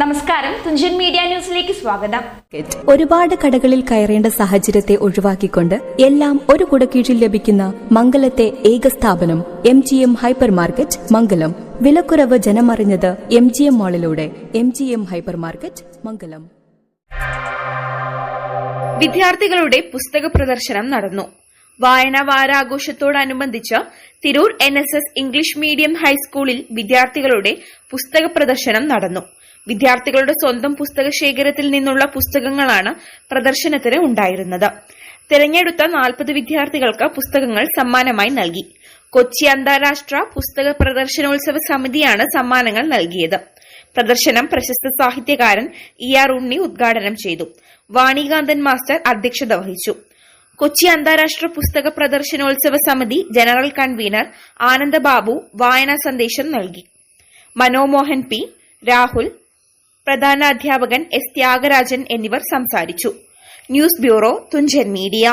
നമസ്കാരം. തുഞ്ചൻ മീഡിയ ന്യൂസിലേക്ക് സ്വാഗതം. ഒരുപാട് കടകളിൽ കയറേണ്ട സാഹചര്യത്തെ ഒഴിവാക്കിക്കൊണ്ട് എല്ലാം ഒരു കുടക്കീഴിൽ ലഭിക്കുന്ന മംഗലത്തെ ഏക സ്ഥാപനം M G M hyper market Mangalam. വിലക്കുറവ് ജനമറിഞ്ഞത് M G M മാളിലൂടെ M G M hyper market Mangalam. വിദ്യാർത്ഥികളുടെ പുസ്തക പ്രദർശനം നടന്നു. വായനാ വാരാഘോഷത്തോടനുബന്ധിച്ച് Tirur N S S English medium ഹൈസ്കൂളിൽ വിദ്യാർത്ഥികളുടെ പുസ്തക പ്രദർശനം നടന്നു. വിദ്യാർത്ഥികളുടെ സ്വന്തം പുസ്തക ശേഖരത്തിൽ നിന്നുള്ള പുസ്തകങ്ങളാണ് പ്രദർശനത്തിന് ഉണ്ടായിരുന്നത്. തിരഞ്ഞെടുത്ത നാൽപ്പത് വിദ്യാർത്ഥികൾക്ക് പുസ്തകങ്ങൾ സമ്മാനമായി നൽകി. കൊച്ചി അന്താരാഷ്ട്ര പുസ്തക പ്രദർശനോത്സവ സമിതിയാണ് സമ്മാനങ്ങൾ നൽകിയത്. പ്രദർശനം പ്രശസ്ത സാഹിത്യകാരൻ ഇ ആർ ഉണ്ണി ഉദ്ഘാടനം ചെയ്തു. വാണികാന്തൻ മാസ്റ്റർ അധ്യക്ഷത വഹിച്ചു. കൊച്ചി അന്താരാഷ്ട്ര പുസ്തക പ്രദർശനോത്സവ സമിതി ജനറൽ കൺവീനർ ആനന്ദബാബു വായനാ സന്ദേശം നൽകി. മനോമോഹൻ പി രാഹുൽ പ്രധാന അധ്യാപകൻ എസ് ത്യാഗരാജൻ എന്നിവർ സംസാരിച്ചു. News bureau Thunchan media.